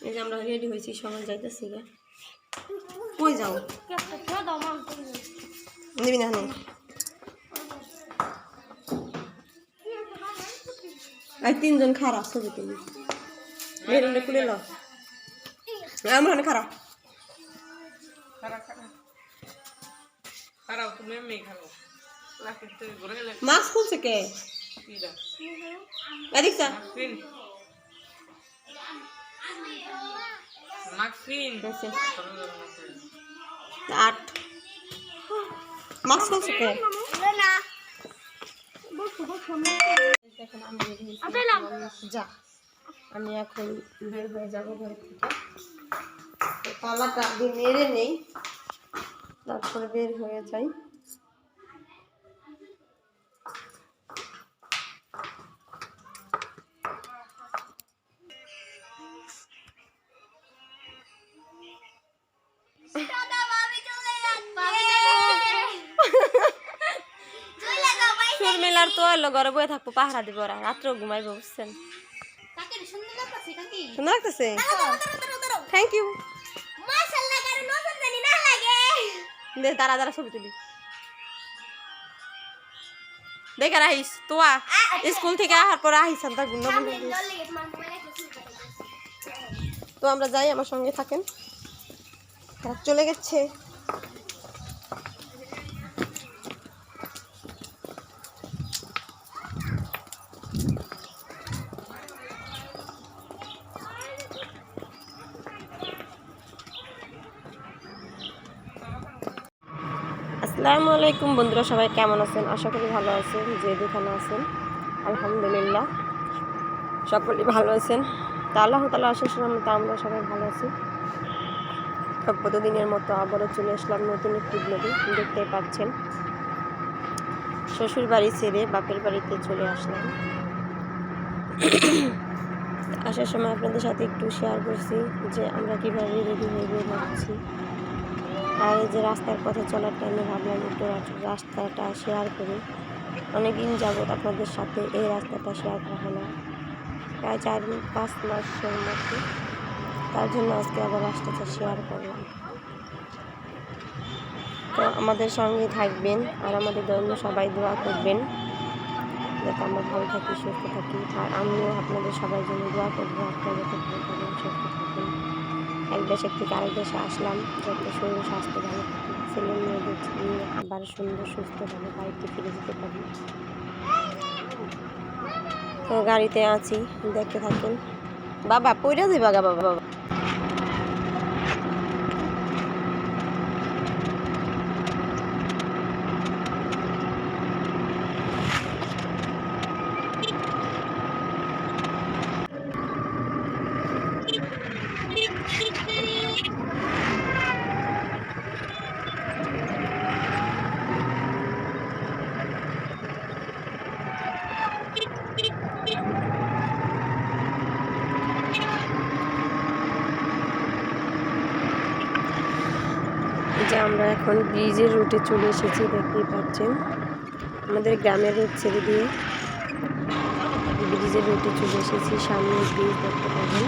এই যে আমরা রেডি হয়েছি সবাই যাইতেছি গে কই যাও? নিবি না আর তিনজন খারাপ ছবি তুমি বেরোলে খুলে লো আমরা অনেক খারাপ মাস্ক খুলছে কে? এদিক আট মাস্ক খুলছে কে আমি যা। আমি এখন বের হয়ে যাব ঘর থেকে। আগে মেরে নেই তারপরে বের হয়ে যাই। সুর মেলার তো এলো ঘরে বয়ে থাকব পাহারা দিব ওরা রাত্রেও ঘুমাইবো বুঝছেন? সুন্দর লাগতেছে থ্যাংক ইউ দে তারা তারা ছবি তুলি। দেখে রাহিস তোয়া স্কুল থেকে আসার পর আহিস তা গুণ তো আমরা যাই আমার সঙ্গে থাকেন। চলে গেছে। আলাইকুম বন্ধুরা, সবাই কেমন আছেন? আশা করি ভালো আছেন যে যেখানে আছেন। আলহামদুলিল্লাহ সকলেই ভালো আছেন। তা আল্লাহ তালা আশেষ রহমতে আমরা সবাই ভালো আছি। প্রতিদিনের মতো আবারও চলে আসলাম নতুন একটি ব্লগে দেখতে পাচ্ছেন। শ্বশুর বাড়ি ছেড়ে বাপের বাড়িতে চলে আসলাম। আসার সময় আপনাদের সাথে একটু শেয়ার করছি যে আমরা কীভাবে রেডি হয়ে বের হচ্ছি আর এই যে রাস্তার পথে চলার টাইমে ভাবলাম একটু রাস্তাটা শেয়ার করি। অনেকদিন যাবত আপনাদের সাথে এই রাস্তাটা শেয়ার করা হলো। প্রায় চার, পাঁচ মাসের মতো। তার জন্য আজকে আবার রাস্তাটা শেয়ার করলাম। তো আমাদের সঙ্গে থাকবেন আর আমাদের জন্য সবাই দোয়া করবেন। যাতে আমরা ভালো থাকি, সুস্থ থাকি। আর আমিও আপনাদের সবাই জন্য দোয়া করব। আপনারা ভালো থাকেন, সুস্থ থাকেন। এক দেশের থেকে আরেক দেশে আসলাম। যাতে শরীর স্বাস্থ্য ভালো থাকে ছেলে মেয়েদের নিয়ে আবার সুন্দর, সুস্থভাবে বাড়িতে ফিরে যেতে পারি। তো গাড়িতে আছি, দেখতে থাকেন। বাবা, পইরা গা বাবা বাবা এই যে আমরা এখন ব্রিজের রুটে চলে এসেছি, দেখতেই পাচ্ছেন। আমাদের গ্রামের রুট ছেড়ে দিয়ে ব্রিজের রুটে চলে এসেছি, সামনে ব্রিজ দেখতে পাবেন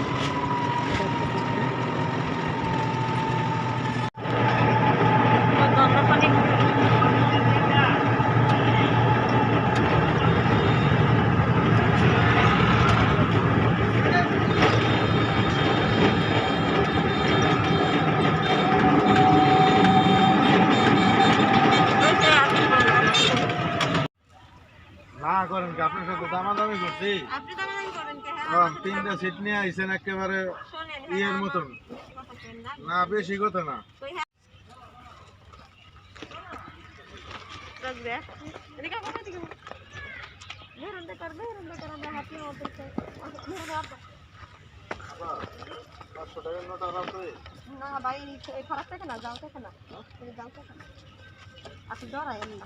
না করেন কি? আপনার সাথে দামাদামি করছি। আপনি আমাকে করেন কে? হ্যাঁ তিনটা সিট নিয়ে আইসেন একেবারে ইয়ের মতন। না। বেশি কথা না। হ্যাঁ। পাঁচশো টাকার নোট আর না ভাই এই খারাপ থাকে না যাও থাকে না। যাও থাকে না। আপনি ডরাইন না।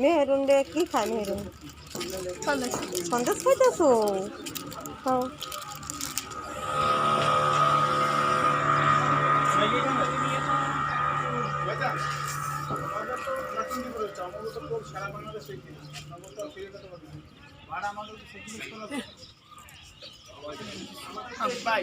মেহরুন রে কি খায় মেহরুন? সন্দেশ খাইতেছো? খাও। বাই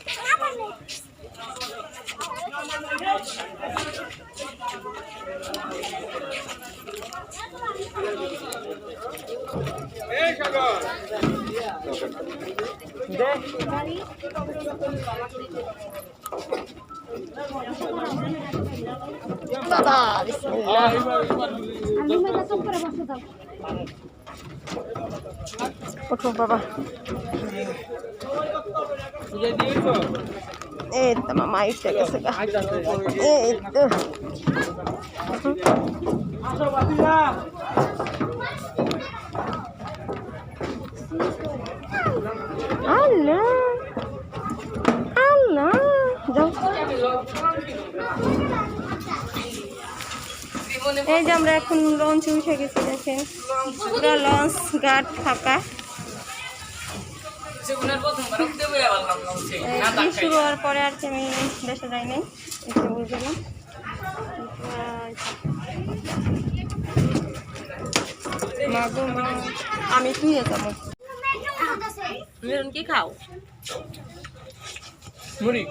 বাবা বিসমিল্লাহ ওঠো বাবা। এই তো মামা গেছে এই যাও এই যে আমরা এখন লঞ্চে উঠে গেছি দেখেন। পুরো লঞ্চ গার্ড ফাঁকা। শুরু হওয়ার পরে আর কি আমি দেশে যাই নাই। একটু বুঝলাম মা আমি তুই যাব। মেরুন কি খাও? মুড়ি।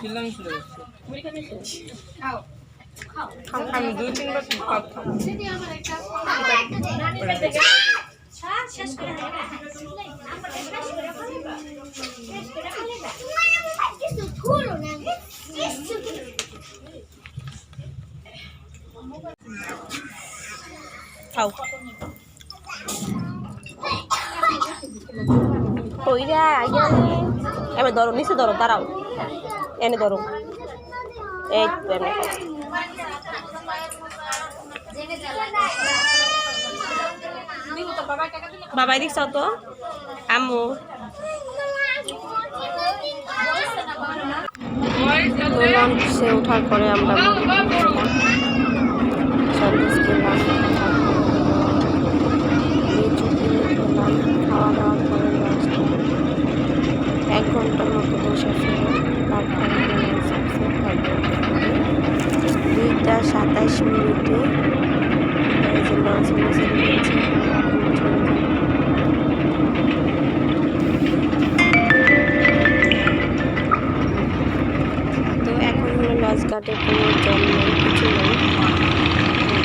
ছিল আমি দুই তিনবার ভাত খাব খাও। কইরা আগে। এবার ধরো, নিচে ধরো, দাঁড়াও। এনে ধরো। বাবাই দেখছ তো। আমু সে ওঠার পরে আমরা সন্দেশ খেলাম লিচু কিনে খেলাম খাওয়া দাওয়ার পরে লঞ্চটা এক ঘণ্টার মতো বসে ছিল তারপরে লঞ্চ আসছে দুইটা সাতাইশ মিনিটে এই যে লঞ্চ নিচে দিয়েছে। তো এখন হলো লজ ঘাটে কোনো জল নেই কিছু নেই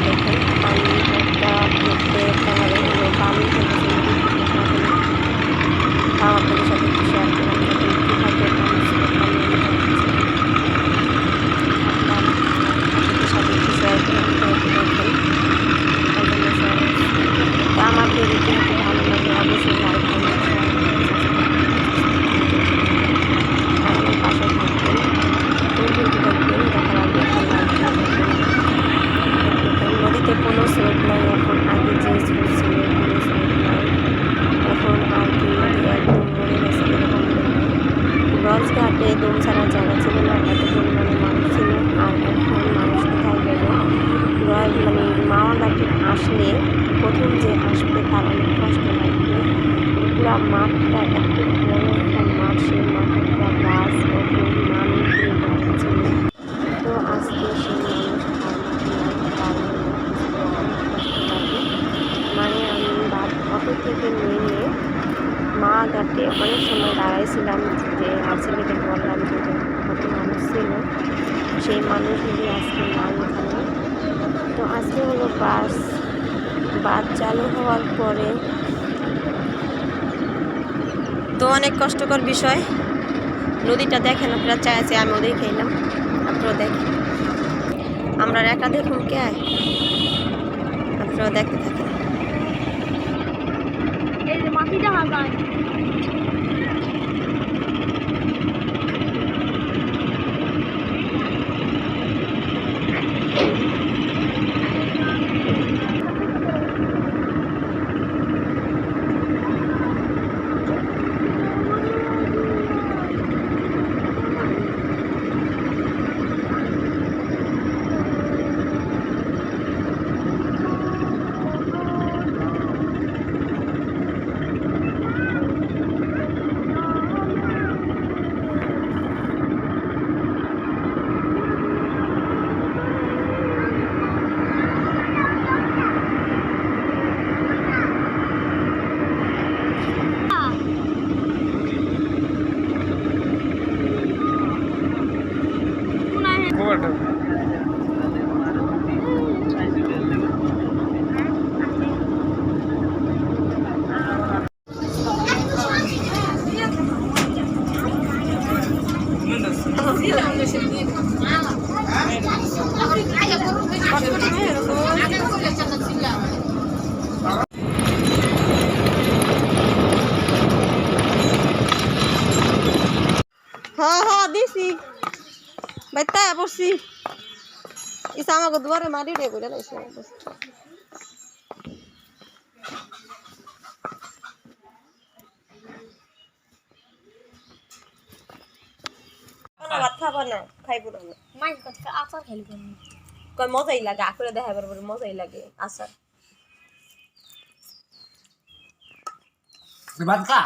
দেখুন পানি একটা ঘুরতে তাহলে হলো পানি থেকে তাও আপনাদের সাথে একটু শেয়ার করলাম দেখুন কীভাবে মানুষ আপনাদের সাথে একটু শেয়ার করলাম তো দেখুন একদম শেয়ার তো আমার ভিডিওটি যদি ভালো লাগে অবশ্যই লাইক কমেন্ট শেয়ার আমার পাশে থাকবেন ফুল ভিডিও দেখবেন দেখার আগে একটা লাইক নদীতে কোনো স্রোত নাই এখন আগে যে স্রোত ছিল কোনো স্রোত নাই এখন আর কি নদী একদম মরে গেছে এরকম ব্রজ ঘাটে দম ছাড়া জায়গা ছিল না এত পরিমাণে মানুষ ছিল আর এখন মানুষ কোথায় গেল ব্রজ মানে মাওয়া ঘাটে আসলে প্রথম যে আসবে তার অনেক কষ্ট লাগবে। পুরো মাঠটা এত বড় একটা মাঠ, সেই মাঠে পুরো গাছ, কত মানুষ তো আজকে সেই মানুষ মানে আমি অটো থেকে নেমে মা ঘাটে অনেক সময় দাঁড়াইছিলাম যে আর ছেলেকে বললাম যে কত মানুষ ছিল, সেই মানুষগুলি আজকে নাই এখানে তো আজকে হলো বাস। বাস চালু হওয়ার পরে তো অনেক কষ্টকর বিষয়। নদীটা দেখেন আপনারা চাইছে আমি ওদের খেলাম আপনারা দেখেন। আমরা একা দেখুন কে? আপনারা দেখতে থাকেন। হ্যাঁ, হ্যাঁ, দিছি। বাইতা পড়ছি ইসা আমাকে দুয়ারে মারি রে করে লাইছে ভাত খাব না খাইবো না মাছ কথা আচার খেলি কেন কয় মজাই লাগে আকরে দেখা পরে মজাই লাগে আচার ভাত খা?